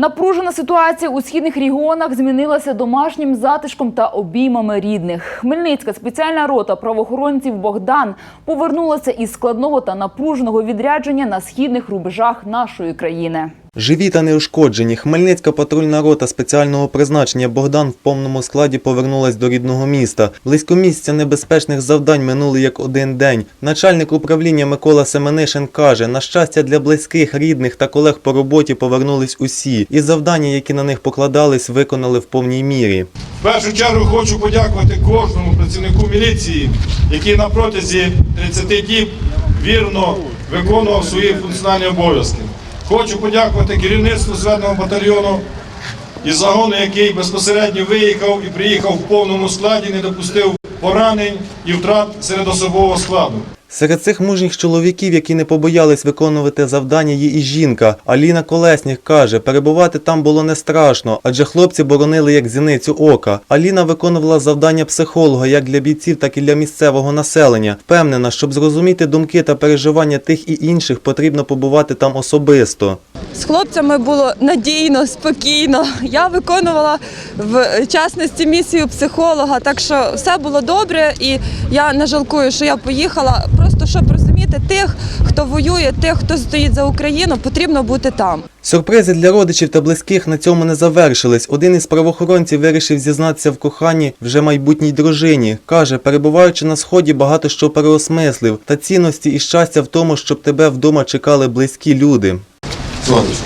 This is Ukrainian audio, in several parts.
Напружена ситуація у східних регіонах змінилася домашнім затишком та обіймами рідних. Хмельницька спеціальна рота правоохоронців Богдан повернулася із складного та напруженого відрядження на східних рубежах нашої країни. Живі та неушкоджені. Хмельницька патрульна рота спеціального призначення Богдан в повному складі повернулась до рідного міста. Близько місяця небезпечних завдань минули як один день. Начальник управління Микола Семенишин каже, на щастя для близьких, рідних та колег по роботі повернулись усі. І завдання, які на них покладались, виконали в повній мірі. В першу чергу хочу подякувати кожному працівнику міліції, який на протязі 30 діб вірно виконував свої функціональні обов'язки. Хочу подякувати керівництву зведеного батальйону і загону, який безпосередньо виїхав і приїхав в повному складі, не допустив поранень і втрат серед особового складу. Серед цих мужніх чоловіків, які не побоялись виконувати завдання, є і жінка. Аліна Колеснік каже, перебувати там було не страшно, адже хлопці боронили як зіницю ока. Аліна виконувала завдання психолога як для бійців, так і для місцевого населення. Впевнена, щоб зрозуміти думки та переживання тих і інших, потрібно побувати там особисто. З хлопцями було надійно, спокійно. Я виконувала в частності місію психолога, так що все було добре, і я не жалкую, що я поїхала. Просто щоб розуміти тих, хто воює, тих, хто стоїть за Україну, потрібно бути там. Сюрпризи для родичів та близьких на цьому не завершились. Один із правоохоронців вирішив зізнатися в коханні вже майбутній дружині. Каже, перебуваючи на сході, багато що переосмислив. Та цінності і щастя в тому, щоб тебе вдома чекали близькі люди. Сонечко.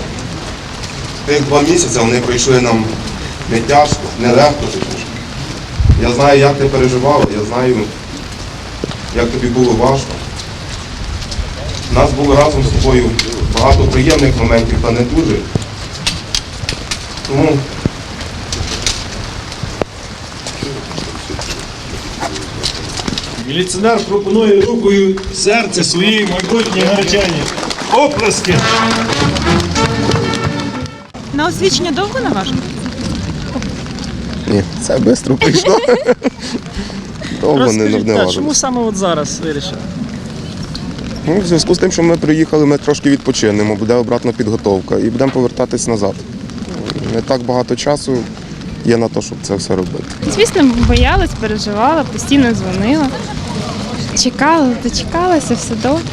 Тих два місяці вони пройшли нам не тяжко, не легко точніше. Я знаю, як ти переживала, я знаю, як тобі було важко. У нас було разом з тобою багато приємних моментів, та не дуже. Тому Міліціонер пропонує рукою серце своїй майбутній нареченій. Оплески! На освічення довго наважили? ні, це швидко прийшло. Довго не, Розкажіть, не так, чому саме от зараз вирішили? Ну, в зв'язку з тим, що ми приїхали, ми трошки відпочинемо, буде обратна підготовка і будемо повертатись назад. Не так багато часу є на те, щоб це все робити. Звісно, боялась, переживала, постійно дзвонила. Чекала, дочекалася, все добре.